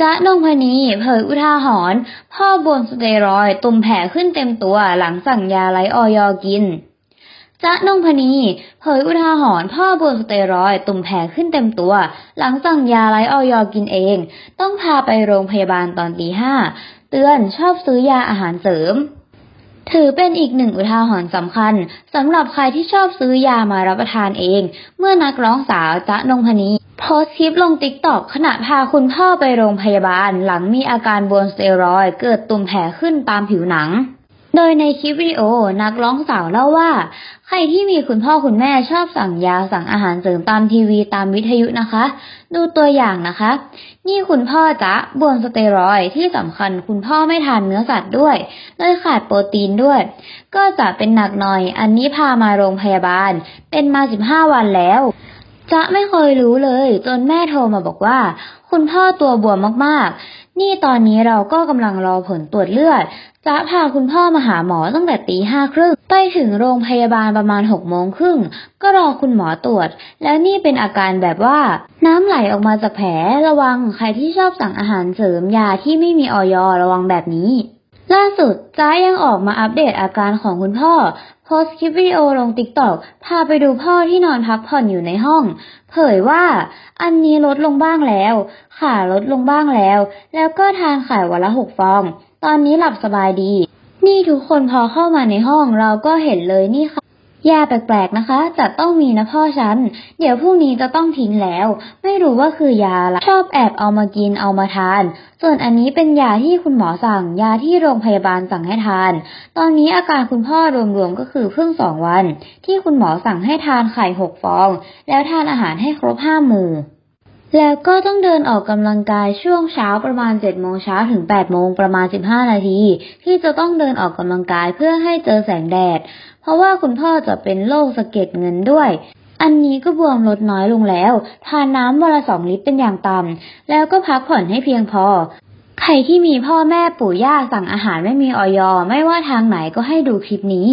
จ๊ะนงพนีเผยอุทาหรณ์พ่อบวมสเตียรอยตุ่มแผลขึ้นเต็มตัวหลังสั่งยาไร้ออยกินจ๊ะนงพนีเผยอุทาหรณ์พ่อบวมสเตียรอยตุ่มแผลขึ้นเต็มตัว หลังสั่งยาไร้ออยกินเอง ต้องพาไปโรงพยาบาลตอนตีห้าเตือนชอบซื้อยาอาหารเสริม ถือเป็นอีกหนึ่งอุทาหรณ์สำคัญสำหรับใครที่ชอบซื้อยามารับประทานเอง เมื่อนักร้องสาวจ๊ะนงพนี โพสคลิปลงติ๊กตอกขณะพาคุณพ่อไปโรงพยาบาล หลังมีอาการบวมสเตียรอยด์เกิดตุ่มแผลขึ้นตามผิวหนัง โดยในคลิปวิดีโอนักร้องสาวเล่าว่า ใครที่มีคุณพ่อคุณแม่ชอบสั่งยาสั่งอาหารเสริมตามทีวีตามวิทยุนะคะ ดูตัวอย่างนะคะ นี่คุณพ่อจะบวมสเตียรอยด์ที่สำคัญคุณพ่อไม่ทานเนื้อสัตว์ด้วยเลยขาดโปรตีนด้วย ก็จะเป็นหนักหน่อย อันนี้พามาโรงพยาบาล เป็นมา 15 วันแล้ว จ๊ะไม่เคยรู้เลย จนแม่โทรมาบอกว่า คุณพ่อตัวบวมมากๆ นี่ตอนนี้เราก็กำลังรอผลตรวจเลือดจ๊ะพาคุณพ่อมาหาหมอตั้งแต่ตีห้าครึ่งไปถึงโรงพยาบาลประมาณหกโมงครึ่งก็รอคุณหมอตรวจ แล้วนี่เป็นอาการแบบว่า น้ำไหลออกมาจากแผลระวังใครที่ชอบสั่งอาหารเสริมยาที่ไม่มีออยระวังแบบนี้ ล่าสุดจ้ายังออกมาอัปเดตอาการของคุณพ่อ โพสคลิปวิดีโอลงติ๊กตอกพาไปดูพ่อที่นอนพักผ่อนอยู่ในห้อง เผยว่า อันนี้ลดลงบ้างแล้ว ขาลดลงบ้างแล้ว แล้วก็ทานไข่วันละหกฟอง ตอนนี้หลับสบายดี นี่ทุกคนพอเข้ามาในห้องเราก็เห็นเลยนี่ค่ะ ยาแปลกๆนะคะจะต้องมีนะพ่อฉัน เดี๋ยวพรุ่งนี้จะต้องทิ้งแล้ว ไม่รู้ว่าคือยาละชอบแอบเอามากินเอามาทาน ส่วนอันนี้เป็นยาที่คุณหมอสั่ง ยาที่โรงพยาบาลสั่งให้ทาน ตอนนี้อาการคุณพ่อรวมๆก็คือเพิ่งสองวัน ที่คุณหมอสั่งให้ทานไข่หกฟอง แล้วทานอาหารให้ครบห้าหมู่ แล้วก็ต้องเดินออกกำลังกายช่วงเช้าประมาณ7โมงเช้าถึง8โมงประมาณ 15 นาที ที่จะต้องเดินออกกำลังกายเพื่อให้เจอแสงแดด เพราะว่าคุณพ่อจะเป็นโรคสะเก็ดเงินด้วย อันนี้ก็บวมลดน้อยลงแล้ว ทานน้ำวันละสองลิตรเป็นอย่างต่ำแล้วก็พักผ่อนให้เพียงพอ ใครที่มีพ่อแม่ปู่ย่าสั่งอาหารไม่มีออยไม่ว่าทางไหนก็ให้ดูคลิปนี้